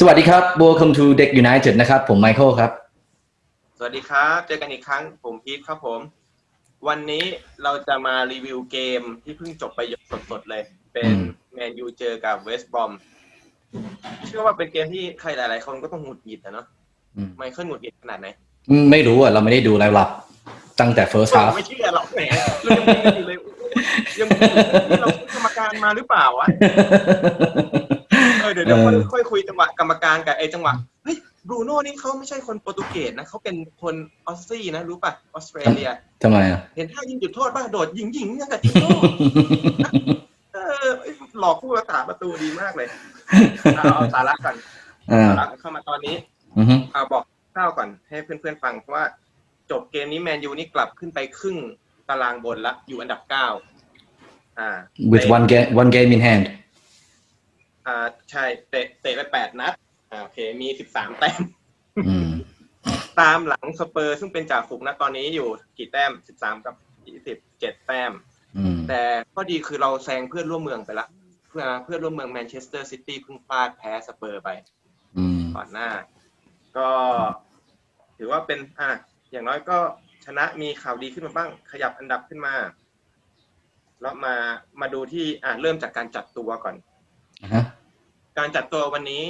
สวัสดีครับ Welcome to เด็ก United นะครับ ผมไมเคิลครับ สวัสดีครับ เจอกันอีกครั้ง ผมพีทครับผม วันนี้เราจะมารีวิวเกมที่เพิ่งจบไปสดๆเลย เป็นอืมแมนยูเจอกับเวสต์บอมเชื่อว่าเป็นเกมที่ใครหลายๆ คนก็ต้องหงุดหงิดนะเนาะอืมไมเคิลหงุดหงิดขนาดไหน ไม่รู้อะ เราไม่ได้ดูรายรับตั้งแต่ first เรา half ไม่เชื่อหรอกแหมเรายังมีกันอยู่เลยยังมีนี่เรากรรมการมาหรือเปล่าวะ เออเดี๋ยวเดี๋ยวค่อยค่อยคุยจังหวะกรรมการกับไอ้จังหวะเฮ้ยบรูโน่นี่เขาไม่ใช่คนโปรตุเกสนะเขาเป็นคนออสซี่นะรู้ป่ะออสเตรเลียทำไมอะเห็นท่ายิงจุดโทษป่ะโดดยิงยิงอย่างกับจิโน่เออหลอกผู้รักษาประตูดีมากเลยเอาเอาสาระก่อนอ่าสาระเข้ามาตอนนี้อือฮึเอาบอกข้าวก่อนให้เพื่อนๆฟังเพราะว่าจบเกมนี้แมนยูนี่กลับขึ้นไปครึ่งตารางบนละอยู่อันดับเก้าอ่า with one game one game in hand อ่าใช่เตะเตะไปแปดนัดอ่าโอเค มีสิบสามแต้มอืมตามหลังสเปอร์ ซึ่งเป็นจ่าฝูงนะตอนนี้อยู่กี่แต้มสิบสามกับยี่สิบเจ็ดแต้ม อืมแต่ข้อดีคือเราแซงเพื่อนร่วมเมืองไปละเพื่อนเพื่อนร่วมเมืองแมนเชสเตอร์ซิตี้เพิ่งพลาดแพ้สเปอร์ไป อืมก่อนหน้า ก็ถือว่าเป็นอะอย่างน้อยก็ชนะมีข่าวดีขึ้นมาบ้าง ขยับอันดับขึ้นมา แล้วมามาดูที่อะเริ่มจากการจัดตัวก่อนอ่าฮะ การจัดตัววันนี้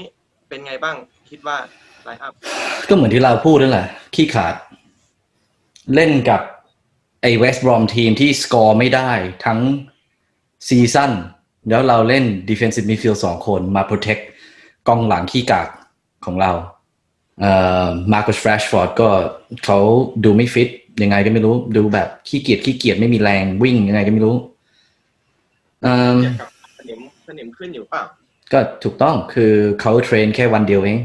เป็นไงบ้างคิดว่าไลน์อัพก็เหมือนที่เราพูดนั่นแหละ ขี้ขาด เล่นกับไอ้ West Brom ทีมที่สกอร์ไม่ได้ทั้งซีซั่นแล้วเราเล่น defensive midfield สองคนมา protect กองหลังขี้กากของเราเอ่อมาร์คัสแฟรชฟอร์ดก็เขาดูไม่ฟิตยังไงก็ไม่รู้ ดูแบบขี้เกียจขี้เกียจไม่มีแรงวิ่งยังไงก็ไม่รู้เอ่อเกี่ยวกับสนิมสนิมขึ้นอยู่เปล่า ก็ถูกต้องคือเขาเทรนแค่วันเดียวเอง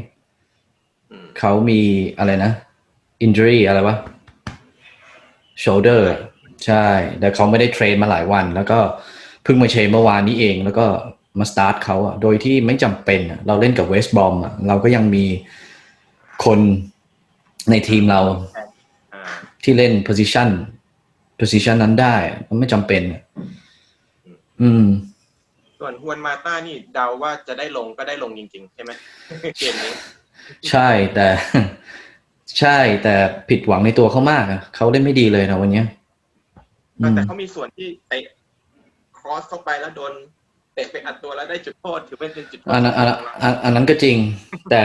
อืมเขามีอะไรนะ injury อะไรวะ shoulder ใช่ แต่เขาไม่ได้เทรนมาหลายวัน แล้วก็เพิ่งมาเทรนเมื่อวานนี้เอง แล้วก็มาสตาร์ทเขาอะโดยที่ไม่จำเป็นอะเราเล่นกับเวสต์บอมอะเราก็ยังมีคนในทีมเราอ่าที่เล่น position position นั้นได้ มันไม่จำเป็นอะอืม ส่วนฮวนมาต้านี่เดาว่าจะได้ลงก็ได้ลงจริง ๆ ใช่ไหมเกมนี้ ใช่แต่ใช่แต่ผิดหวังในตัวเขามากอะเขาเล่นไม่ดีเลยนะวันเนี้ยอืมแต่เขามีส่วนที่เตะครอสเข้าไปแล้วโดนเตะไปอัดตัวแล้วได้จุดโทษถือเป็นจุดโทษอันนั้นอันนั้นของเราอันอันนั้นก็จริง แต่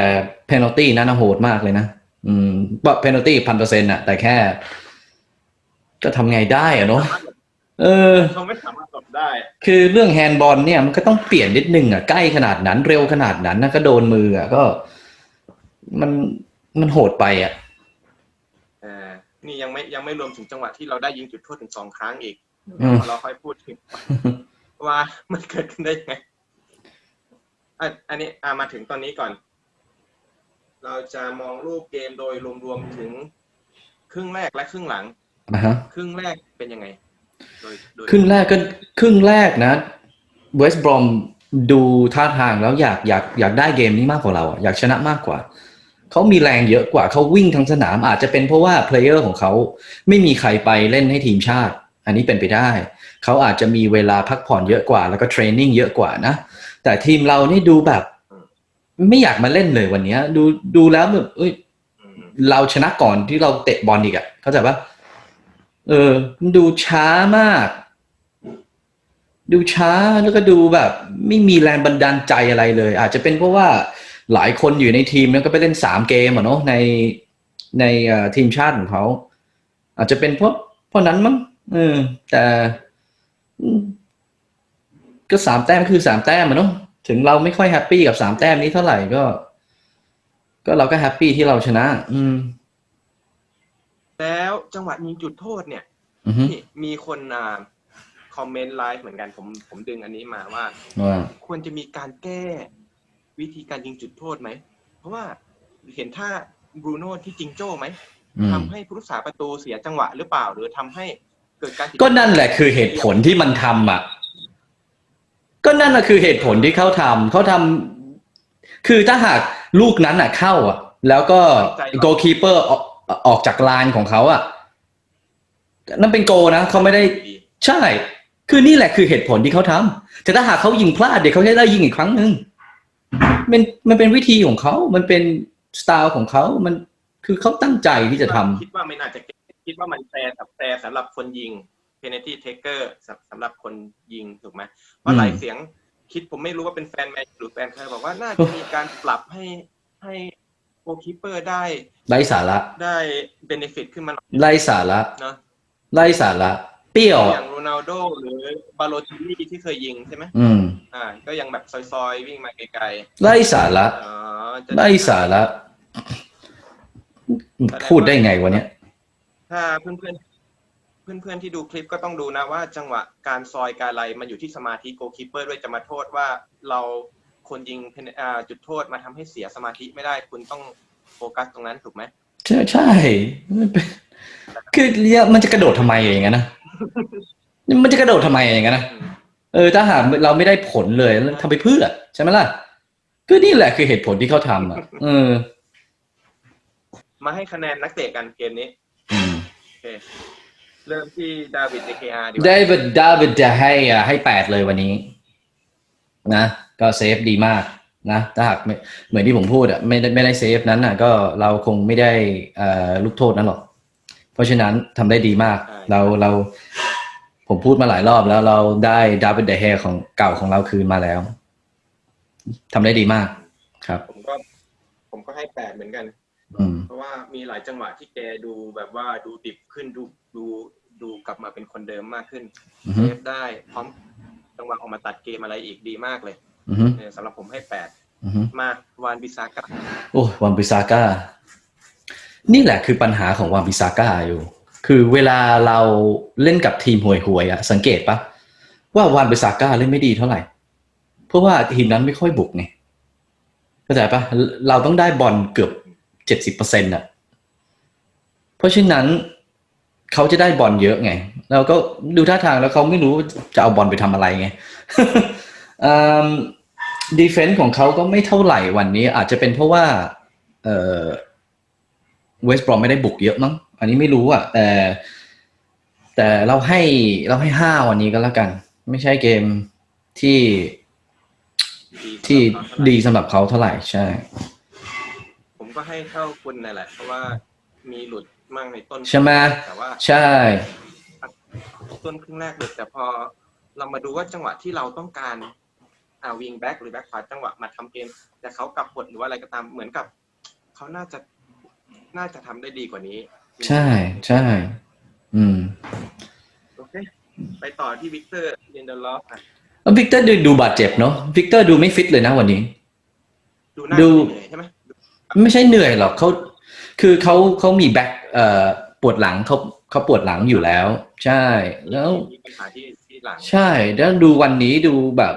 เพน a l ตี้นั้นน่ะโหดมากเลยนะอืมว่าเพน a l ตี้พันเปอร์เซ็นต์อะแต่แค่ ก็ทำไงได้อะเนาะ เออ เขาไม่สามารถหลบได้ คือเรื่องแฮนด์บอลเนี่ยมันก็ต้องเปลี่ยนนิดนึงอะใกล้ขนาดนั้นเร็วขนาดนั้นนะก็โดนมืออะก็ มันมันโหดไปอะเออนี่ยังไม่ยังไม่รวมถึงจังหวะที่เราได้ยิงจุดโทษถึงสองครั้งอีก อืมเราค่อยพูดถึงว่ามันเกิดขึ้นได้ยังไงอะอันนี้อะมาถึงตอนนี้ก่อน เราจะมองรูปเกมโดยรวมๆถึง ครึ่งแรกและครึ่งหลังนะฮะ ครึ่งแรกเป็นยังไงโดยโดย ครึ่งแรกก็ครึ่งแรกนะเวสต์บรอมดูท่าทางแล้วอยากอยากอยากได้เกมนี้มากกว่าเราอะอยากชนะมากกว่า เขามีแรงเยอะกว่าเขาวิ่งทั้งสนามอาจจะเป็นเพราะว่าเพลเยอร์ของเขาไม่มีใครไปเล่นให้ทีมชาติ อันนี้เป็นไปได้ เขาอาจจะมีเวลาพักผ่อนเยอะกว่า แล้วก็เทรนนิ่งเยอะกว่านะ แต่ทีมเรานี่ดูแบบ ไม่อยากมาเล่นเลยวันเนี้ยดูดูแล้วแบบเอ้ยอืมเราชนะก่อนที่เราเตะบอลอีกอะเข้าใจปะ เออ มันดูช้ามาก ดูช้าแล้วก็ดูแบบ ไม่มีแรงบันดาลใจอะไรเลย อาจจะเป็นเพราะว่าหลายคนอยู่ในทีมนั้นก็ไปเล่นสามเกมอะเนาะในในทีมชาติของเขา อาจจะเป็นเพราะเพราะนั้นมั้งเออ แต่ก็สามแต้มคือสามแต้มอะเนาะถึงเราไม่ค่อยแฮปปี้กับสามแต้มนี้เท่าไหร่ก็ ก็เราก็แฮปปี้ที่เราชนะ อืม แล้วจังหวะยิงจุดโทษเนี่ยอือฮึนี่มีคนอ่าคอมเมนต์ไลฟ์เหมือนกันผมผมดึงอันนี้มาว่า ว่าควรจะมีการแก้วิธีการยิงจุดโทษไหม เพราะว่าเห็นท่าบรูโน่ที่จิงโจ้ไหมอืมทำให้ผู้รักษาประตูเสียจังหวะหรือเปล่า หรือทำให้เกิดการผิดก็นั่นแหละคือเหตุผลที่มันทำอะ ก็นั่นแหละคือเหตุผลที่เขาทำเขาทำคือถ้าหากลูกนั้นอะเข้าอะ แล้วก็โกลคีเปอร์ ออกออกจากลานของเขาอะนั่นเป็นโกลนะเขาไม่ได้ดีใช่ คือนี่แหละคือเหตุผลที่เขาทำแต่ถ้าหากเขายิงพลาดเดี๋ยวเขาจะได้ยิงอีกครั้งหนึ่งมันมันเป็นวิธีของเขา มันเป็นสไตล์ของเขา มันคือเขาตั้งใจที่จะทำคิดว่ามันอาจจะคิดว่ามันแฟร์กับแฟร์สำหรับคนยิง penalty taker สำสำหรับคนยิงถูกไหมเพราะหลายเสียงคิดผมไม่รู้ว่าเป็นแฟนแมนหรือแฟนใครบอกว่าน่าจะมีการปรับให้ให้ โกคิปเปอร์ได้ไร้สาระได้เบนฟิตขึ้นมาหน่อยไร้สาระเนาะไร้สาระเปรี้ยวออะย่างโรนัลโดหรือบาโลติลี่ที่เคยยิงใช่ไหมอืมอ่า ก็ยังแบบซอยๆ วิ่งมาไกลไร้สาระๆอ๋อจะไร้สาระพูดได้ไงวะเนี่ยถ้าเพื่อนเพื่อนเพื่อนเพื่อนๆที่ดูคลิปก็ต้องดูนะว่าจังหวะการซอยการอะไรมันอยู่ที่สมาธิโกคิปเปอร์ด้วยจะมาโทษว่าเรา คนยิงเพนอ่าจุดโทษมาทำให้เสียสมาธิไม่ได้คุณต้องโฟกัสตรงนั้นถูกไหมใช่ใช่มันเป็นคือเรียมันจะกระโดดทำไมอย่างนั้นนะมันจะกระโดดทำไมอย่างนั้นนะอืมเออถ้าหากเราไม่ได้ผลเลยแล้วทำไปเพื่อใช่ไหมล่ะก็นี่แหละคือเหตุผลที่เขาทำอะเออ มาให้คะแนนนักเตะกันเกมนี้อืมโอเคเริ่มที่ดาวิดเดเคอาร์ดีกได้ว่าบดาวิดจะให้อะให้แปดเลยวันนี้ นะ ก็เซฟดีมากนะถ้าหากไม่เหมือนที่ผมพูดอะไม่ได้ไม่ได้เซฟนั้นอะก็เราคงไม่ได้เอ่อลูกโทษนั้นหรอก เพราะฉะนั้นทำได้ดีมาก เราเราผมพูดมาหลายรอบแล้วเราได้ดาวิดเดเฮของเก่าของเราคืนมาแล้วทำได้ดีมากครับ ผมก็ ผมก็ให้แปดเหมือนกันอืมเพราะว่ามีหลายจังหวะที่แกดูแบบว่าดูดิบขึ้นดูดูดูกลับมาเป็นคนเดิมมากขึ้นอือเซฮึฟได้พร้อม จังหวะออกมาตัดเกมอะไรอีกดีมากเลยอือฮึเนี่ยสำหรับผมให้แปดอือฮึมาวานบิซาก้าโอ้วามบิซาก้า นี่แหละคือปัญหาของวามบิซาก้าอยู่ คือเวลาเราเล่นกับทีมห่วยๆอะสังเกตปะว่าวานบิซาก้าเล่นไม่ดีเท่าไหร่ เพราะว่าทีมนั้นไม่ค่อยบุกไงเข้าใจปะเราต้องได้บอลเกือบเจ็ดสิบเปอร์เซ็นต์อะเพราะฉะนั้น เขาจะได้บอลเยอะไงเราก็ดูท่าทางแล้วเขาไม่รู้จะเอาบอลไปทำอะไรไงดีเฟนต์ของเขาก็ไม่เท่าไหร่วันนี้ อาจจะเป็นเพราะว่าเวสต์บรอมไม่ได้บุกเยอะมั้ง อันนี้ไม่รู้อะ แต่ แต่เราให้เราให้ห้าวันนี้ก็แล้วกัน ไม่ใช่เกมที่ที่ดีสำหรับเขาเท่าไหร่ใช่ ผมก็ให้เท่าคุณนั่นแหละ เพราะว่ามีหลุด มั่งในต้นใช่ไหมแต่ว่าใช่ ต้นครึ่งแรกหลุดแต่พอเรามาดูว่าจังหวะที่เราต้องการอ่าวิงแบ็กหรือแบ็กขวาจังหวะมาทำเกม แต่เขากลับกดหรือว่าอะไรก็ตามเหมือนกับเขาน่าจะน่าจะทำได้ดีกว่านี้ ใช่ใช่ อืมโอเคไปต่อที่วิกเตอร์เยนเดอร์ลอฟอะแล้ววิกเตอร์ดูดูบาดเจ็บเนาะวิกเตอร์ดูไม่ฟิตเลยนะวันนี้ ดูหน้าดูเหนื่อยใช่ไหมไม่ใช่เหนื่อยหรอกเขา คือเขาเขามีแบ็คเอ่อปวดหลังเขาเขาปวดหลังอยู่แล้ว ใช่ แล้วมีปัญหาที่ที่หลังใช่แล้วดูวันนี้ดูแบบ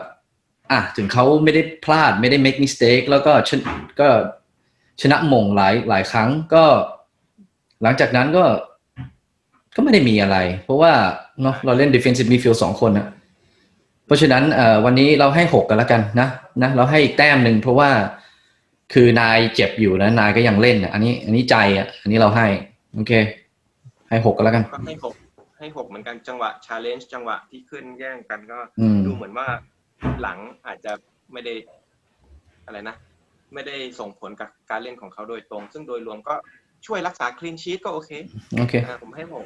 อะถึงเขาไม่ได้พลาดไม่ได้ make mistake แล้วก็ชนก็ชนะมงหลายหลายครั้งก็ หลังจากนั้นก็ ก็ไม่ได้มีอะไร เพราะว่าเนาะเราเล่น defensive midfield สองคนนะเพราะฉะนั้นเอ่อวันนี้เราให้หกกันแล้วกันนะนะ เราให้อีกแต้มหนึ่งเพราะว่า คือนายเจ็บอยู่นะนายก็ยังเล่นอะอันนี้ อันนี้ใจอะ อันนี้เราให้ โอเค ให้หกกันแล้วกัน ก็ให้หกให้หกเหมือนกันจังหวะชาเลนจ์จังหวะที่ขึ้นแย่งกันก็อืม ดูเหมือนว่าหลังอาจจะไม่ได้อะไรนะ ไม่ได้ส่งผลกับการเล่นของเขาโดยตรง ซึ่งโดยรวมก็ช่วยรักษาคลีนชีตก็โอเคโอเค อ่าผมให้หก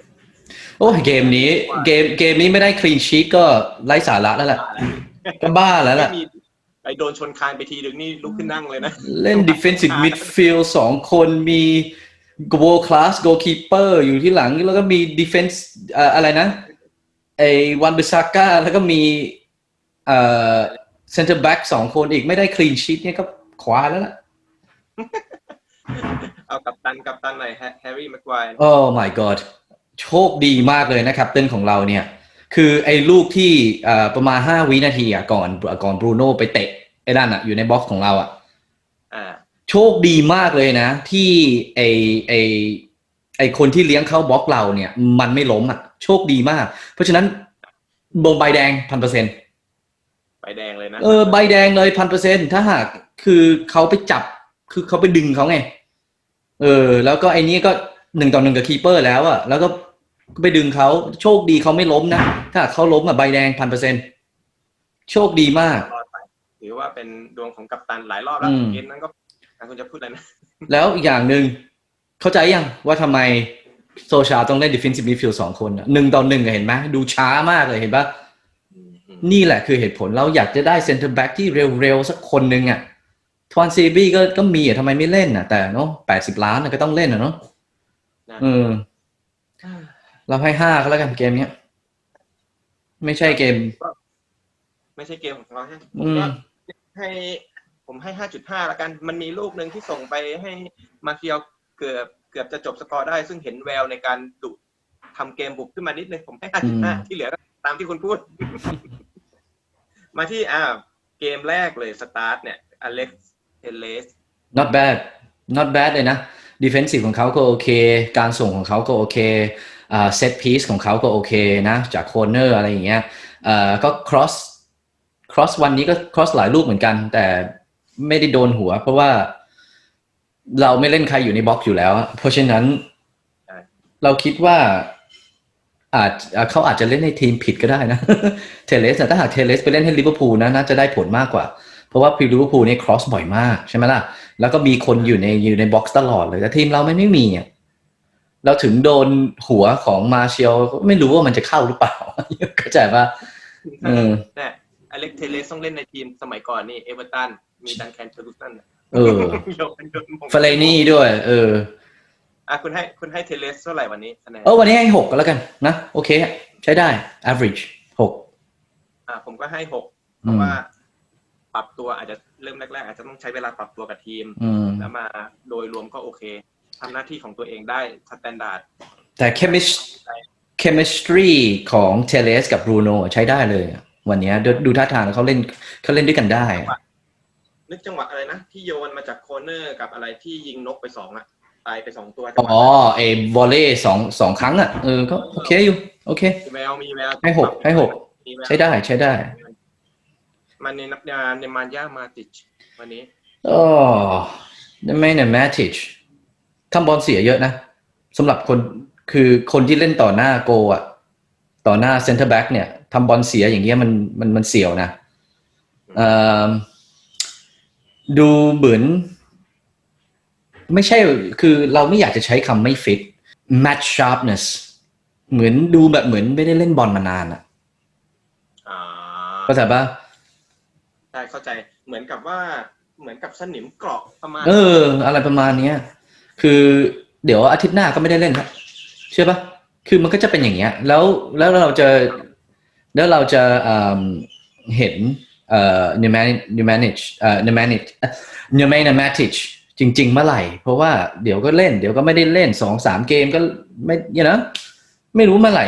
โอ้ยเกมนี้ เกมเกมนี้ไม่ได้คลีนชีตก็ไร้สาระแล้วแหละก็บ้าแล้วไม่ล่ะมี ไอโดนชนคานไปทีเดียวนี่ลุกขึ้นนั่งเลยนะ เล่น defensive midfield สองคนมี world class goalkeeper อยู่ที่หลัง แล้วก็มี defense เอ่ออะไรนะ ไอ้วันบิซาก้าแล้วก็มีเอ่อ center back สองคนอีกไม่ได้ clean sheet เนี่ยก็ขวาแล้วล่ะ เอากับตันกับตันหน่อยแฮร์รี่แม็กควายโอ้ my god โชคดีมากเลยนะครับเต้นของเราเนี่ย คือไอ้ลูกที่เอ่อประมาณ5วินาทีอะก่อนก่อนบรูโน่ไปเตะไอ้นั่นอะอยู่ในบ็อกซ์ของเราอะอ่าโชคดีมากเลยนะ ที่ไอไอไอคนที่เลี้ยงเข้าบล็อกเราเนี่ย มันไม่ล้มอะ โชคดีมาก เพราะฉะนั้นโดนใบแดงพันเปอร์เซ็นไปแดงเลยนะเออใบแดงเลยพันเปอร์เซ็นถ้าหากคือเขาไปจับคือเขาไปดึงเขาไง เออ แล้วก็ไอ้นี้ก็หนึ่งต่อหนึ่งกับคีเปอร์แล้วอะแล้วก็ ไปดึงเขาโชคดีเขาไม่ล้มนะ ถ้าหากเขาล้มอะใบแดงพันเปอร์เซ็นโชคดีมาก รอดไปถือว่าเป็นดวงของกัปตันหลายรอบแล้วอืม เกมนั้นก็อะคุณจะพูดอะไรนะ แล้วอีกอย่างหนึ่งเข้าใจยังว่าทำไมโซชาต้องเล่น defensive midfield สองคนอะหนึ่งต่อหนึ่งอะเห็นไหมดูช้ามากเลยเห็นปะอืมอืมนี่แหละคือเหตุผลเราอยากจะได้ center back ที่เร็วๆ สักคนหนึ่งอะทวานซีบีก็ก็มีอะทำไมไม่เล่นอะแต่เนาะแปดสิบล้านอะก็ต้องเล่นอะเนาะนะเออ เราให้ห้าก็แล้วกันเกมเนี้ย ไม่ใช่เกม ไม่ใช่เกมของเราใช่ไหมผอืมมก็ให้ผมให้ห้าจุดห้าละกัน มันมีลูกหนึ่งที่ส่งไปให้มาเคียวเกือบเกือบจะจบสกอร์ได้ ซึ่งเห็นแววในการดุทำเกมบุกขึ้นมานิดนึง ผมให้ห้าจุดห้าที่เหลือก็ตามที่คุณพูด มาที่อ่าเกมแรกเลยสตาร์ทเนี่ยอเล็กซ์เทเลส not bad not bad เลยนะ defensive ของเขาก็โอเค การส่งของเขาก็โอเค อ่า set piece ของเขาก็โอเคนะ จาก corner อะไรอย่างเงี้ยก็ cross cross วันนี้ก็ cross หลายลูกเหมือนกัน แต่ไม่ได้โดนหัว เพราะว่าเราไม่เล่นใครอยู่ในบ็อกซ์อยู่แล้ว เพราะฉะนั้นเราคิดว่าอาจเขาอาจจะเล่นในทีมผิดก็ได้นะ เทเลสแต่ถ้าหากเทเลสไปเล่นให้ลิเวอร์พูลนะน่าจะได้ผลมากกว่า เพราะว่าพรีลิเวอร์พูลนี่ cross บ่อยมากใช่ไหมล่ะ แล้วก็มีคนอยู่ในอยู่ในบ็อกซ์ตลอดเลยแต่ทีมเราไม่ไม่มีอะ เราถึงโดนหัวของมาเชียลไม่รู้ว่ามันจะเข้าหรือเปล่าเข้าใจปะเออเนี่ยอเล็กซ์เทเลสต้องเล่นในทีมสมัยก่อนนี่เอเวอร์ตันมีดันแคนเฟอร์กูสันเออโยนโยนผมเฟเลนี่ด้วย เอออะคุณให้คุณให้เทเลสเท่าไหร่วันนี้คะแนนเออวันนี้ให้หกก็แล้วกันนะโอเค ใช้ได้ average หกอะผมก็ให้หกเพอืราะมว่า ปรับตัวอาจจะเริ่มแรกๆ อาจจะต้องใช้เวลาปรับตัวกับทีมอืมแล้วมาโดยรวมก็โอเค ทำหน้าที่ของตัวเองได้สแตนดาร์ดแต่ chemist chemistry ของเทเลสกับบรูโนใช้ได้เลยอะวันนี้ดูดูท่าทางเขาเล่นเขาเล่นด้วยกันได้อะนึกจังหวะอะไรนะ ที่โยนมาจากโคเนอร์กับอะไรที่ยิงนกไปสองอะตายไปสองตัวจังหวะอ๋อไอ้วอลเล่สองสองครั้งอะเออก็โอเคอยู่ โอเค มีแววมีแววให้หกให้หก มีแววใช้ได้ใช้ได้มันในนับยาในมานยามาติชวันนี้โอ้ไม่เนี่ยแม ทิชทำบอลเสียเยอะนะสำหรับคนคือคนที่เล่นต่อหน้าโกอะต่อหน้าเซนเตอร์แบ็กเนี่ยทำบอลเสียอย่างเงี้ยมันมันมันเสียวนะเอ่อดูเหมือน ไม่ใช่คือเราไม่อยากจะใช้คำไม่ฟิต match sharpness เหมือนดูแบบเหมือนไม่ได้เล่นบอลมานานอะอ่าเข้าใจปะใช่เข้าใจเหมือนกับว่าเหมือนกับสนิมเกราะประมาณ เออ อะไรประมาณเนี้ย คือเดี๋ยวอาทิตย์หน้าก็ไม่ได้เล่นครับเชื่อปะคือมันก็จะเป็นอย่างเงี้ย แล้วแล้วเราจะแล้วเราจะเอิ่มเห็นเอ่อ n e m a n n e m a n i c เอ่อ n e m a n i c n e m a n a t i c จริง ๆ เมื่อไหร่ เพราะว่าเดี๋ยวก็เล่น เดี๋ยวก็ไม่ได้เล่นสองสามเกมก็ไม่เนะไม่รู้เมื่อไหร่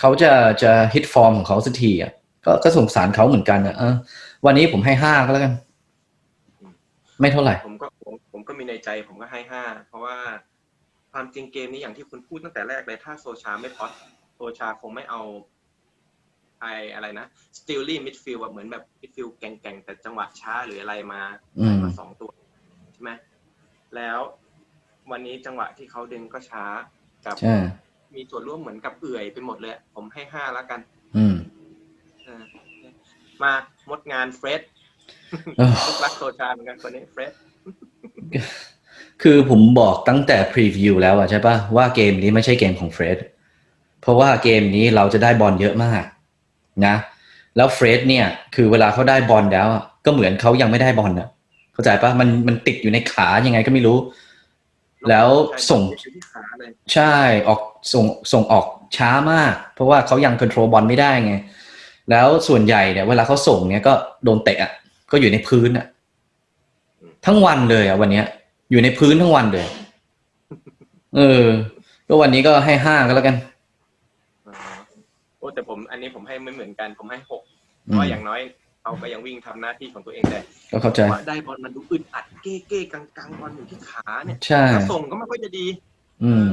เขาจะจะฮิตฟอร์มของเขาสักทีอะก็ก็สงสารเขาเหมือนกันนะวันนี้ผมให้ห้าก็แล้วกัน ไม่เท่าไหร่ ผมก็ มผมก็มีในใจผมก็ให้ห้าเพราะว่าความจริงเกมนี้อย่างที่คุณพูดตั้งแต่แรกเลยถ้าโซชาไม่พอดโซชาคงไม่เอาไออะไรนะสติลลี่มิดฟิลแบบเหมือนแบบมิดฟิลแก่งๆ แต่จังหวะช้าหรืออะไรมาอืมมาสองตัวใช่ไหมแล้ววันนี้จังหวะที่เขาดึงก็ช้ากับใช่มีส่วนร่วมเหมือนกับเอื่อยไปหมดเลย ผมให้ห้าแล้วกัน อืมเออมามดงานเฟรดเออลูกรักโซชาเหมือนกันคนนี้เฟรด คือผมบอกตั้งแต่พรีวิวแล้วอะใช่ปะว่าเกมนี้ไม่ใช่เกมของเฟรดเพราะว่าเกมนี้เราจะได้บอลเยอะมากนะแล้วเฟรดเนี่ย คือเวลาเขาได้บอลแล้วก็เหมือนเขายังไม่ได้บอลอะเข้าใจปะมันมันติดอยู่ในขายังไงก็ไม่รู้ แล้วส่งใช่ออกส่งส่งออกช้ามาก เพราะว่าเขายังควบคุมบอลไม่ได้ไง แล้วส่วนใหญ่เนี่ย เวลาเขาส่งเนี่ยก็โดนเตะก็อยู่ในพื้นอะ ทั้งวันเลยอะวันเนี้ย อยู่ในพื้นทั้งวันเลย เออ ก็วันนี้ก็ให้ห้าก็แล้วกัน อ๋อโอ้แต่ผมอันนี้ผมให้ไม่เหมือนกัน ผมให้หกเพอืราะมว่าอย่างน้อยเขาก็ยังวิ่งทำหน้าที่ของตัวเองแต่ก็เข้าใจ ว่าได้บอลมันดูอึดอัดเก้เก้กังกังๆบอลอยู่ที่ขาเนี่ยใช่แล้วส่งก็ไม่ค่อยจะดี อืม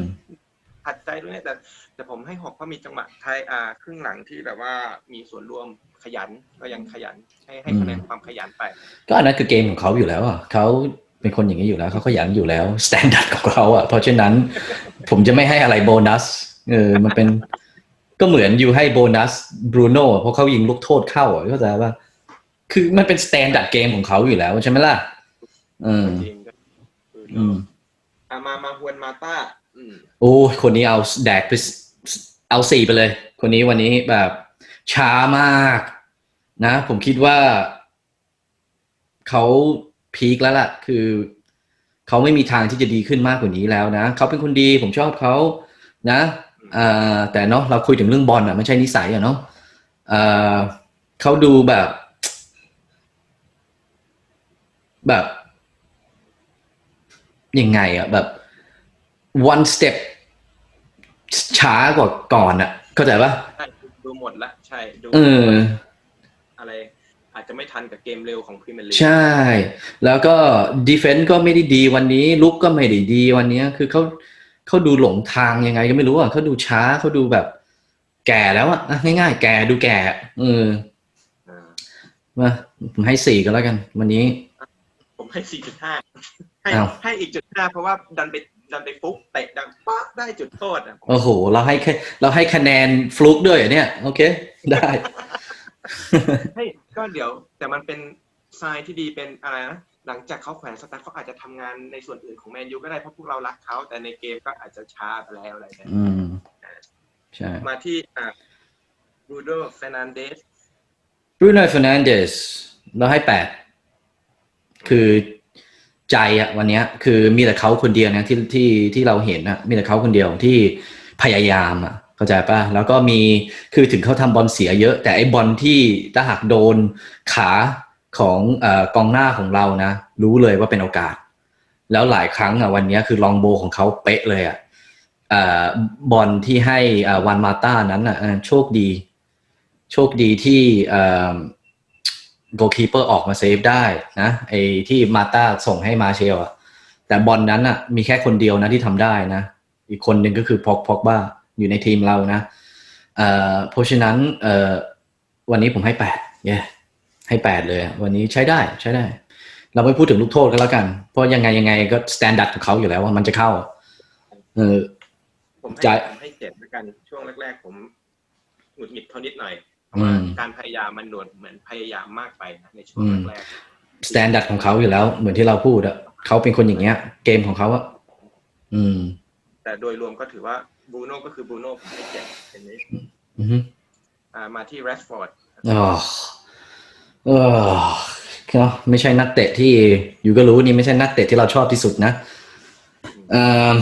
ขัดใจด้วยเนี่ยแต่ แต่ผมให้หกเพราะมีจังหวะไทยอ่าครึ่งหลังที่แบบว่ามีส่วนร่วมขยันก็ยังขยันให้ให้คะแนนความขยันไป ก็อันนั้นคือเกมของเขาอยู่แล้วอะเขาเป็นคนอย่างนี้อยู่แล้วเขาขยันอยู่แล้วสแตนดาร์ดของเขาอะเพราะฉะนั้นผมจะไม่ให้อะไรโบนัสเออมันเป็นก็เหมือนอยู่ให้โบนัสบรูโน่เพราะเขายิงลูกโทษเข้าอะเข้าใจป่ะคือมันเป็นสแตนดาร์ดเกมของเขาอยู่แล้วใช่ไหมล่ะเออจริงก็บรูโน่อืมอะมามาฮวนมาต้าอืมโอ้ยคนนี้เอาแดกไป เอาสี่ไปเลย คนนี้วันนี้แบบช้ามากนะ ผมคิดว่าเขาพีคแล้วล่ะ คือเขาไม่มีทางที่จะดีขึ้นมากกว่านี้แล้วนะเขาเป็นคนดีผมชอบเขานะแต่เนาะเราคุยถึงเรื่องบอลอะไม่ใช่นิสัยอะเนาะเขาดูแบบ แบบยังไงอะแบบ one step ช้ากว่าก่อนอะเข้าใจปะใช่ดูหมดละใช่ดูเออ อะไรอาจจะไม่ทันกับเกมเร็วของพรีเมียร์ลีกใช่ แล้วก็ดีเฟน s ์ก็ไม่ได้ดีวันนี้ลุกก็ไม่ได้ดีวันนี้คือเขาเขาดูหลงทางยังไงก็ไม่รู้อะเขาดูช้าเขาดูแบบ แก่แล้วอะอะง่ายๆ แก่ดูแก่เอออ่ามาผมให้สี่ก็แล้วกัน วันนี้ ผมให้4.5ให้อ้าวให้อีกจุดห้าเพราะว่าดันไป ดันไปฟุกเตะดังป๊ะได้จุดโทษอะผมโอ้โห เราให้แค่เราให้คะแนนฟลุกด้วยเหรอเนี่ย โอเค ได้ให้ก็เดี๋ยว แต่มันเป็นทรายที่ดีเป็นอะไรนะหลังจากเขาแขวนสตาร์เขาอาจจะทำงานในส่วนอื่นของแมนยูก็ได้เพราะพวกเรารักเขาแต่ในเกมก็อาจจะช้าไปแล้วอะไรเนี่ยอืม ใช่มาที่อะบูโดเฟรนันเดส บรูโน่เฟรนันเดสเราให้แปดคือ ใจอะวันนี้คือมีแต่เขาคนเดียวนะที่ที่ที่เราเห็นอะมีแต่เขาคนเดียวที่พยายามอะเข้าใจป่ะแล้วก็มีคือถึงเขาทำบอลเสียเยอะ แต่ไอ้บอลที่ถ้าหากโดนขาของอกองหน้าของเรานะ รู้เลยว่าเป็นโอกาส แล้วหลายครั้งอะวันนี้คือลองโบของเขาเป๊ะเลยอะเอ่อบอลที่ให้วันมาต้านั้นอะโชคดี โชคดีที่ โกคีเปอร์ออกมาเซฟได้นะไอ้ที่มาต้าส่งให้มาเชลอะแต่บอลนั้นอะมีแค่คนเดียวนะที่ทำได้นะ อีกคนหนึ่งก็คือพอกพอกบ้าอยู่ในทีมเรานะเอ่อเพราะฉะนั้นเอ่อวันนี้ผมให้แปดเย้ให้แปดเลย วันนี้ใช้ได้ใช้ได้ เราไม่พูดถึงลูกโทษกันแล้วกัน เพราะยังไงยังไงก็สแตนดาร์ดของเขาอยู่แล้วว่ามันจะเข้าเออผมให้จ่ายผมให้เจ็ดแล้วกันช่วงแรกๆผมหงุดหงิดเขานิดหน่อย เพอืราะว่ามการพยายามมันหนวดเหมือนพยายามมากไปนะในช่วงอืมแรกสแตนดาร์ดของเขาอยู่แล้วเหมือนที่เราพูดอะเขาเป็นคนอย่างเงี้ย เกมของเขาอะอืมๆแต่โดยรวมก็ถือว่าบรูโน่ก็คือบรูโน่ผมให้เจ็ดเป็นนี้อือฮึอ่ามาที่แรชฟอร์ดอ๋อเออเนาะไม่ใช่นักเตะที่อยู่ก็รู้นี่ไม่ใช่นักเตะที่เราชอบที่สุดนะเอ่อ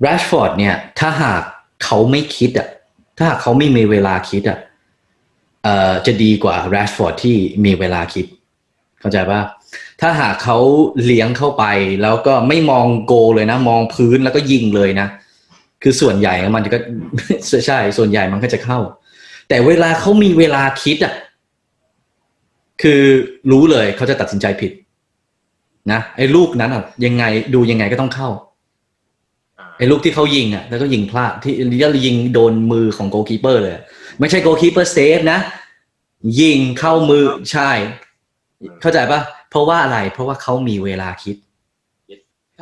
แรชฟอร์ดเนี่ย ถ้าหากเขาไม่คิดอะถ้าหากเขาไม่มีเวลาคิดอะ เอ่อจะดีกว่าแรชฟอร์ดที่มีเวลาคิด เข้าใจป่ะถ้าหากเขาเลี้ยงเข้าไป แล้วก็ไม่มองโกเลยนะ มองพื้นแล้วก็ยิงเลยนะ คือส่วนใหญ่มันก็ใช่ ส่วนใหญ่มันก็จะเข้า แต่เวลาเขามีเวลาคิดอะคือรู้เลยเขาจะตัดสินใจผิด นะไอ้ลูกนั้นอะ ยังไงดูยังไงก็ต้องเข้าอ่าไอ้ลูกที่เขายิงอะ แล้วก็ยิงพลาดที่แล้วยิงโดนมือของโกลคีเปอร์เลยอะ ไม่ใช่โกลคีเปอร์เซฟนะ ยิงเข้ามือใช่ เข้าใจปะเพราะว่าอะไร เพราะว่าเขามีเวลาคิด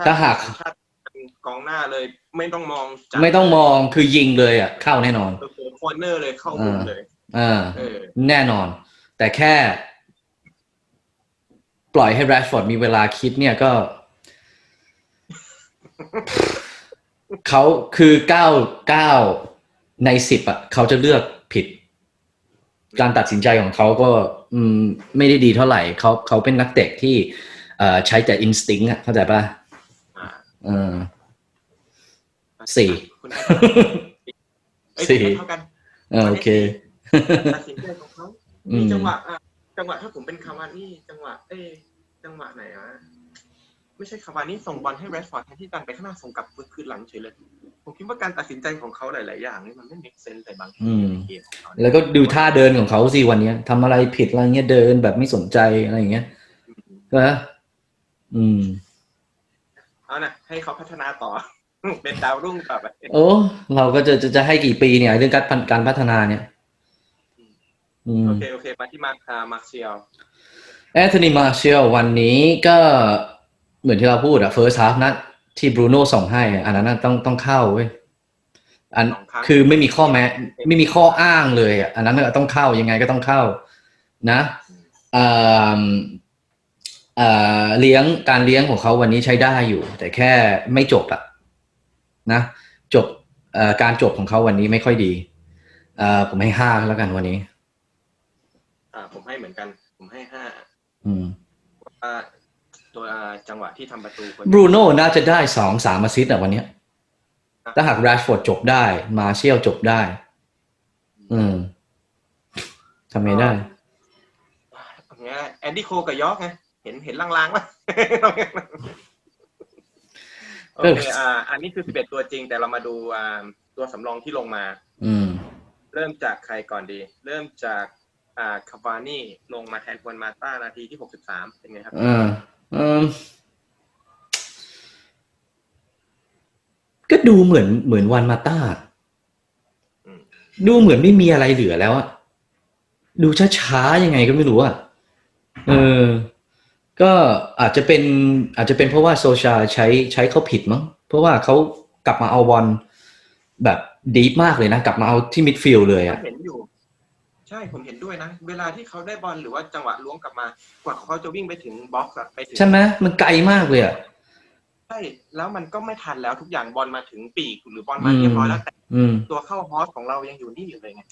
ถ้าหากถ้าเป็นกองหน้าเลยไม่ต้องมองจากไม่ต้องมองคือยิงเลยอะ เข้าแน่นอนเออคอร์เนอร์เลยเข้ามุมเลยอ่าเออ แน่นอน แต่แค่ ปล่อยให้แรชฟอร์ดมีเวลาคิดเนี่ยก็ เขาคือเก้าเก้าในสิบอะ เขาจะเลือก ผิด การตัดสินใจของเขาก็อืมไม่ได้ดีเท่าไหร่เขาเขาเป็นนักเตะที่เอ่อใช้แต่อินสติ้งอะเข้าใจป่ะอ่าเออสี่คุณเอ้ยสี่เท่ากันเออโอเคตัดสินใจของเขาอืมมีจังหวะอะจังหวะถ้าผมเป็นคาวานี่จังหวะ เอ้ยจังหวะไหนอะ ไม่ใช่คาวานี่ส่งบอลให้แรชฟอร์ดแทนที่ดันไปข้างหน้าส่งกลับคืนหลังเฉยเลย ผมคิดว่าการตัดสินใจของเขาหลาย ๆ อย่างนี่มันไม่ make sense แต่บางทีอืมในเกมของเขาเนี่ยแล้วก็ดูท่าเดินของเขาสิวันเนี้ยทำอะไรผิดอะไรเงี้ยเดินแบบไม่สนใจอะไรอย่างเงี้ยก็อืมเอานะให้เขาพัฒนาต่อ เป็นดาวรุ่งต่อไปโอ้เราก็จะจะจะให้กี่ปีเนี่ย เรื่องการพันการพัฒนาเนี่ยอืมโอเคโอเคมาที่มาร์คอ่ามาร์เซียลแอนโทนีมาเชลวันนี้ก็ เหมือนที่เราพูดอะเฟิร์สฮาฟนะที่บรูโน่ส่งให้อะอันนั้นน่ะต้องต้องเข้าเว้ยอันสองครั้งคือไม่มีข้อแม้ ไม่มีข้ออ้างเลยอะอันนั้นน่ะต้องเข้ายังไงก็ต้องเข้า นะเอ่อเอ่อเลี้ยงการเลี้ยงของเขาวันนี้ใช้ได้อยู่ แต่แค่ไม่จบอะนะจบเอ่อการจบของเขาวันนี้ไม่ค่อยดีเอ่อผมให้ห้าแล้วกันวันนี้ อ่า ผมให้เหมือนกัน ผมให้ห้าอืมอ่า ตัวจังหวะที่ทำประตูคนบรูโน่น่าจะได้สองสามอาซิสต์อะวันเนี้ยถ้าหากแรชฟอร์ดจบได้ มาเชียลจบได้ อืมทำไงได้อย่างเงี้ยแอนดี้โคกับยอร์กไงเห็นเห็นลางๆป่ะโอเคอ่า อันนี้คือสิบเอ็ดตัวจริง แต่เรามาดูอ่าตัวสำรองที่ลงมา อืม เริ่มจากใครก่อนดี เริ่มจากอ่าคาวานี่ลงมาแทนควนมาต้านาทีที่หกสิบสามเป็นไงครับเออเออ ก็ดูเหมือนเหมือนวันมาต้าอืมดูเหมือนไม่มีอะไรเหลือแล้วอะดูช้าๆยังไงก็ไม่รู้อะเออ ก็อาจจะเป็นอาจจะเป็นเพราะว่าโซชาใช้ใช้เขาผิดมั้ง เพราะว่าเขากลับมาเอาบอลแบบดีฟมากเลยนะ กลับมาเอาที่มิดฟิลด์เลยผมอะเห็นอยู่ ใช่ผมเห็นด้วยนะ เวลาที่เขาได้บอลหรือว่าจังหวะล้วงกลับมา กว่าเขาจะวิ่งไปถึงบ็อกซ์อะไปถึงใช่ไหมมันไกลมากเลยอะใช่แล้วมันก็ไม่ทันแล้วทุกอย่างบอลมาถึงปีกหรือบอลมาเรียบร้อยแล้วแต่อืมตัวเข้าฮอสของเรายังอยู่นี่อยู่เลยไง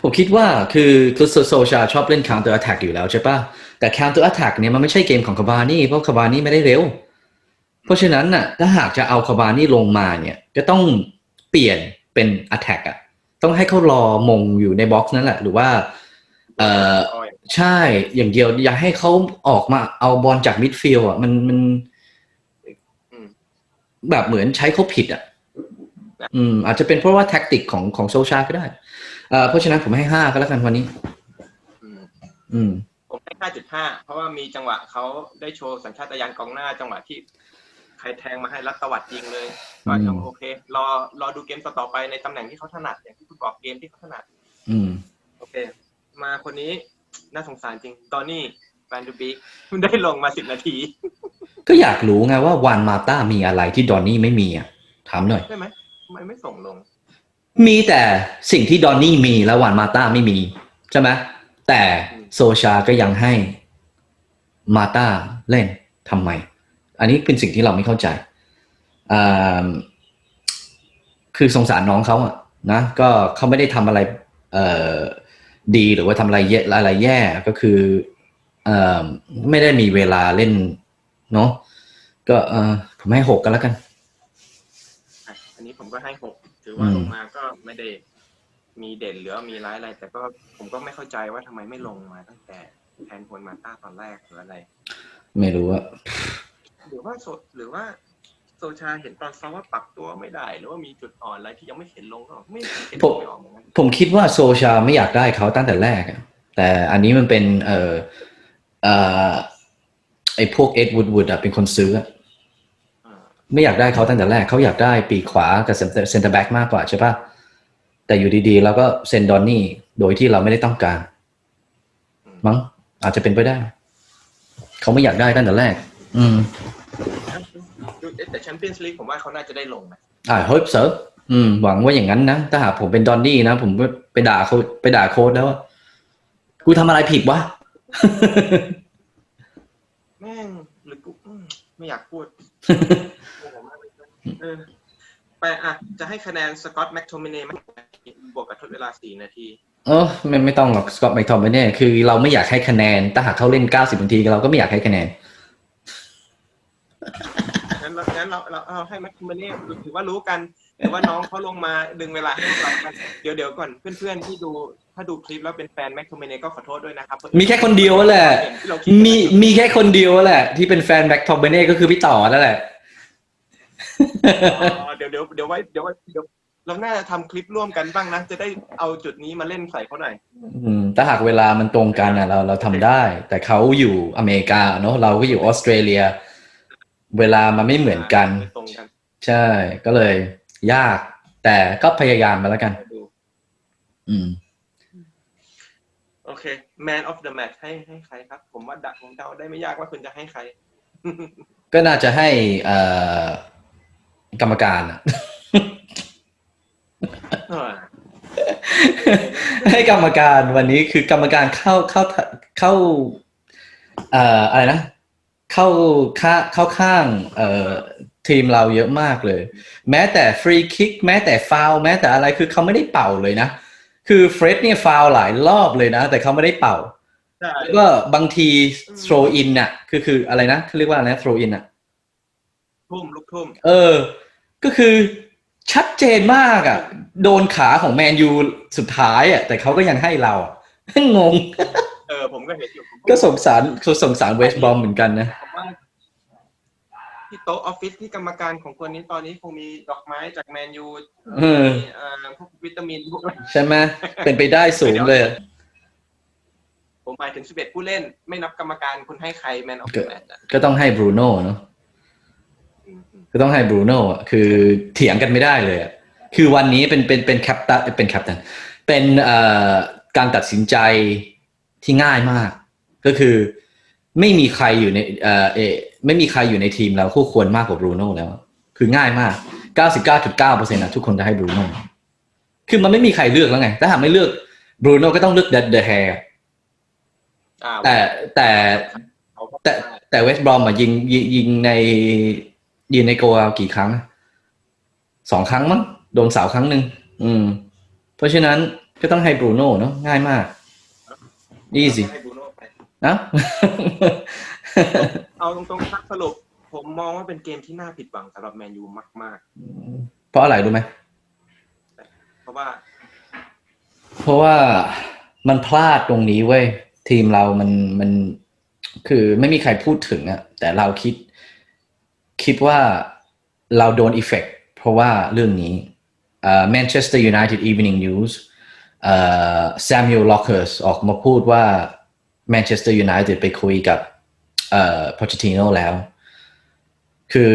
ผมคิดว่าคือคือโซชาชอบเล่น counter attack อยู่แล้วใช่ปะแต่ counter attack เนี่ยมันไม่ใช่เกมของคาบานี่เพราะคาบานี่ไม่ได้เร็ว เพราะฉะนั้นน่ะถ้าหากจะเอาคาบานี่ลงมาเนี่ยก็ต้องเปลี่ยนเป็น attack อะ ต้องให้เขารอมงอยู่ในบ็อกซ์นั่นแหละ หรือว่า เอ่อใช่อย่างเดียว อย่าให้เขาออกมาเอาบอลจากมิดฟิลด์อะ มันมันอืมแบบเหมือนใช้เขาผิดอะ อืม อาจจะเป็นเพราะว่าแท็กติกของของโซชาก็ได้เอ่อเพราะฉะนั้นผมให้ห้าก็แล้วกันวันนี้ อืมอืมผมให้5.5เพราะว่ามีจังหวะเขาได้โชว์สัญชาตญาณกองหน้าจังหวะที่ใค รแทงมาให้รัดตวัดยิงเลยก็อืมยังโอเค รอรอดูเกมต่อๆไปในตำแหน่งที่เขาถนัดอย่างที่คุณบอกเกมที่เขาถนัด อืม โอเค มาคนนี้น่าสงสารจริง ตอนนี้แฟนดูบิกได้ลงมา10นาที ก็อยากรู้ไงว่าวานมาต้ามีอะไรที่ดอนนี่ไม่มีอะถามหน่อยใช่ไหมทำไมไม่ส่งลง มีแต่สิ่งที่ดอนนี่มีแล้ววานมาต้าไม่มี ใช่ไหมแต่โซชาก็ยังให้มาต้าเล่นทำไม อันนี้เป็นสิ่งที่เราไม่เข้าใจอ่าคือสงสารน้องเขาอะนะก็เขาไม่ได้ทำอะไรเอ่อดีหรือว่าทำอะไรแย่อะไรแย่ก็คือเอ่อไม่ได้มีเวลาเล่นเนาะก็เออผมให้หกกันแล้วกันอะอันนี้ผมก็ให้6ถือว่าอืมลงมาก็ไม่ได้มีเด่นหรือว่ามีร้ายอะไร แต่ก็ผมก็ไม่เข้าใจว่าทำไมไม่ลงมาตั้งแต่แทนพลมาต้าตอนแรกหรืออะไร ไม่รู้อะห รือว่าโซหรือว่าโซชาเห็นตอนซ้อมว่าปรับตัวไม่ได้ หรือว่ามีจุดอ่อนอะไรที่ยังไม่เห็นลงก็ไม่เห็นไม่ออกเหมือนกันผมคิดว่าโซชาไม่อยากได้เขาตั้งแต่แรกอะแต่อันนี้มันเป็น เอ่อเอ่อไอ้พวกเอ็ดวูดวูดอะเป็นคนซื้ออะอ่าไม่อยากได้เขาตั้งแต่แรกเขาอยากได้ปีกขวากับเซนเตอร์แบ็กมากกว่าใช่ปะแต่อยู่ดีๆเราก็เซ็นดอนนี่โดยที่เราไม่ได้ต้องการ มั้งอาจจะเป็นไปได้ เขาไม่อยากได้ตั้งแต่แรก อืมดู แต่แชมเปี้ยนส์ลีกผมว่าเขาน่าจะได้ลงนะอ่าเฮ้ยเซิร์ฟอืม หวังว่าอย่างนั้นนะ ถ้าหากผมเป็นดอนนี่นะ ผมก็ไปด่าเขาไปด่าโค้ดแล้วว่ากูทำอะไรผิดวะ แม่งหรือกูอืมไม่อยากพูดโมโหมากเลยเออไปอะ จะให้คะแนนสกอตแม็กโทมิเน่มันบวกกับทดเวลาสี่นาทีเออไม่ไม่ต้องหรอกสกอตไมทอมไม่แน่คือเราไม่อยากให้คะแนน ถ้าหากเขาเล่น90นาทีเราก็ไม่อยากให้คะแนน งั้นเรางั้นเราเราเอาให้แม็กโทมิเน่ถือว่ารู้กัน แต่ว่าน้องเขาลงมาดึงเวลาให้พวกเรากันเดี๋ยวเดี๋ยวก่อนเพื่อนๆที่ดูถ้าดูคลิปแล้วเป็นแฟนแม็กโทมิเน่ก็ขอโทษด้วยนะครับมีแค่คนเดียวแหละที่เราคิดกันมีมีแค่คนเดียวแหละ ที่เป็นแฟนแบ็คทอมเบเน่ก็คือพี่ต่อนั่นแหละอ๋อเดี๋ยวเดี๋ยวเดี๋ยวไว้เดี๋ยวไว้เดี๋ยวเราน่าจะทำคลิปร่วมกันบ้างนะ จะได้เอาจุดนี้มาเล่นใส่เขาหน่อยอืมถ้าหากเวลามันตรงกันอะ เราเราทำได้ แต่เขาอยู่อเมริกาเนาะเราก็อยู่ออสเตรเลีย เวลามันไม่เหมือนกัน ตรงกันใช่ ก็เลย ยาก แต่ก็พยายามมาแล้วกัน ดูอืม โอเค man of the match ให้ให้ใครครับ ผมว่าดักผมเดาได้ไม่ยากว่าคุณจะให้ใคร ก็น่าจะให้เอ่อกรรมการอะให้กรรมการวันนี้คือกรรมการเข้าเข้าเข้าเอ่ออะไรนะ เข้าข้าเข้าข้างเอ่อทีมเราเยอะมากเลย แม้แต่ฟรีคิกแม้แต่ฟาวแม้แต่อะไรคือเขาไม่ได้เป่าเลยนะ คือเฟรดเนี่ยฟาวหลายรอบเลยนะ แต่เขาไม่ได้เป่าใช่แล้วก็บางที throw in น่ะ คือคืออะไรนะเขาเรียกว่าอะไรนะ throw in น่ะทุ่มลูกทุ่มเออ ก็คือชัดเจนมากอะ โดนขาของแมนยูสุดท้ายอะ แต่เขาก็ยังให้เราอะงง เออผมก็เห็นอยู่ผมก็สงสารสงสารเวสต์บอมเหมือนกันนะ ผมว่าที่โต๊ะออฟฟิศที่กรรมการของคนนี้ตอนนี้คงมีดอกไม้จากแมนยูเออ มีเอ่อพวกวิตามินพวกอะไรใช่ไหมเป็นไปได้สูงเลย ผมหมายถึง 11 ผู้เล่น ไม่นับกรรมการคุณให้ใครแมนออฟก็แมตช์อะก็ต้องให้บรูโน่เนาะอืมอืมก็ต้องให้บรูโน่อะคือเถียงกันไม่ได้เลยอะคือวันนี้เป็นเป็นเป็นแคปตันเป็นแคปตันเป็นเอ่อการตัดสินใจ ที่ง่ายมาก ก็คือไม่มีใครอยู่ในเอ่อเออไม่มีใครอยู่ในทีมเราคู่ควรมากกว่าบรูโน่แล้ว คือง่ายมาก 99.9%นะทุกคนจะให้บรูโน่คือมันไม่มีใครเลือกแล้วไง ถ้าหากไม่เลือกบรูโน่ก็ต้องเลือกเดอะแฮร์อ่าแต่แต่เขาก็แต่แต่เวสต์บรอมอะยิงยิงยิงในยิงในโกลกี่ครั้งอะสองครั้งมั้งโดนเสาวครั้งหนึ่งอืม เพราะฉะนั้นก็ต้องให้บรูโน่เนาะง่ายมาก easy ให้บรูโน่ไปนะ เอาตรงๆครับสรุป ผมมองว่าเป็นเกมที่น่าผิดหวังสำหรับแมนยูมากเพราะอะไรรู้ไหม ๆ เพราะว่าเพราะว่ามันพลาดตรงนี้เว้ย ทีมเรามันมันคือไม่มีใครพูดถึงอะแต่เราคิด คิดว่าเราโดนอีเฟกเพราะว่าเรื่องนี้เอ่อ Manchester United Evening News เอ่อ Samuel Lockers ออกมาพูดว่า Manchester United ไปคุยกับเอ่อ Pochettino แล้ว คือ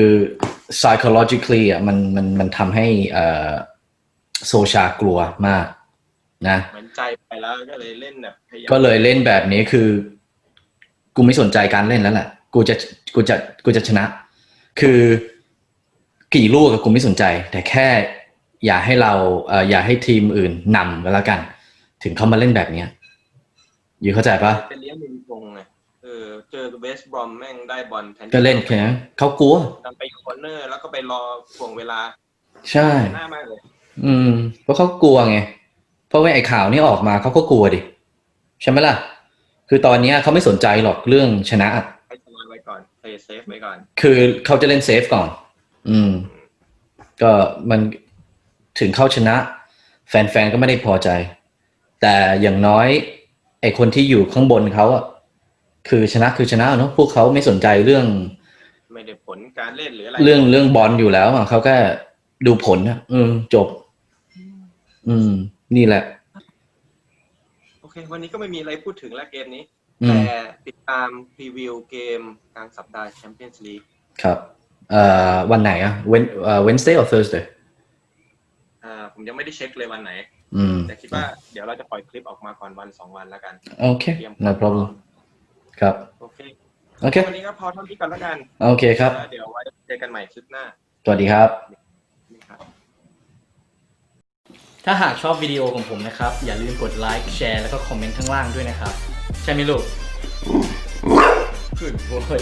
psychologically อะมันมันมันทำให้เอ่อโซชากลัวมาก นะเหมือนใจไปแล้วก็เลยเล่นแบบพยายามก็เลยเล่นแบบนี้คือ กูไม่สนใจการเล่นแล้วแหละกูจะกูจะกูจะชนะ คือกี่ลูกอะกูไม่สนใจ แต่แค่ อย่าให้เราเอ่ออย่าให้ทีมอื่นนำก็แล้วกัน ถึงเขามาเล่นแบบเนี้ยอยู่เข้าใจปะเป็นเลี้ยงมุมตรงไงเออเจอเวสต์บรอมแม่งได้บอลแทนที่ก็เล่นแค่นั้นเขากลัวดันไปคอร์เนอร์ แล้วก็ไปรอถ่วงเวลา ใช่หน้ามากเลย อืม เพราะเขากลัวไง เพราะว่าไอ้ข่าวนี้ออกมาเขาก็กลัวดิใช่ไหมล่ะ คือตอนเนี้ยเขาไม่สนใจหรอกเรื่องชนะให้ชนะไว้ก่อนเพย์เซฟไว้ก่อน คือเขาจะเล่นเซฟก่อน อืม ก็มัน ถึงเข้าชนะ แฟนๆก็ไม่ได้พอใจ แต่อย่างน้อย ไอคนที่อยู่ข้างบนเขาอะคือชนะคือชนะเนาะพวกเขาไม่สนใจเรื่อง ไม่ได้ผลการเล่นหรืออะไรเรื่องเรื่องบอลอยู่แล้วอะเขาแค่ดูผลนะอืมจบ อืม นี่แหละ โอเค วันนี้ก็ไม่มีอะไรพูดถึงแล้วเกมนี้อืมแต่ติดตามพรีวิวเกมกลางสัปดาห์แชมเปี้ยนส์ลีกครับ เอ่อวันไหนอะเวนเอ่อ Wednesday or Thursday อ่าผมยังไม่ได้เช็คเลยวันไหน อืมแต่คิดว่าเดี๋ยวเราจะปล่อยคลิปออกมาก่อนวันสองวันแล้วกันโอเค เตรียม no problem ครับ โอเคโอเค วันนี้ก็พอเท่านี้ก่อนแล้วกันโอเคครับแล้วเดี๋ยวไว้เจอกันใหม่คลิปหน้าสวัสดีครับ นะครับ ถ้าหากชอบวิดีโอของผมนะครับ อย่าลืมกดไลค์แชร์แล้วก็คอมเมนต์ข้างล่างด้วยนะครับ ใช่ไหมลูก Good boy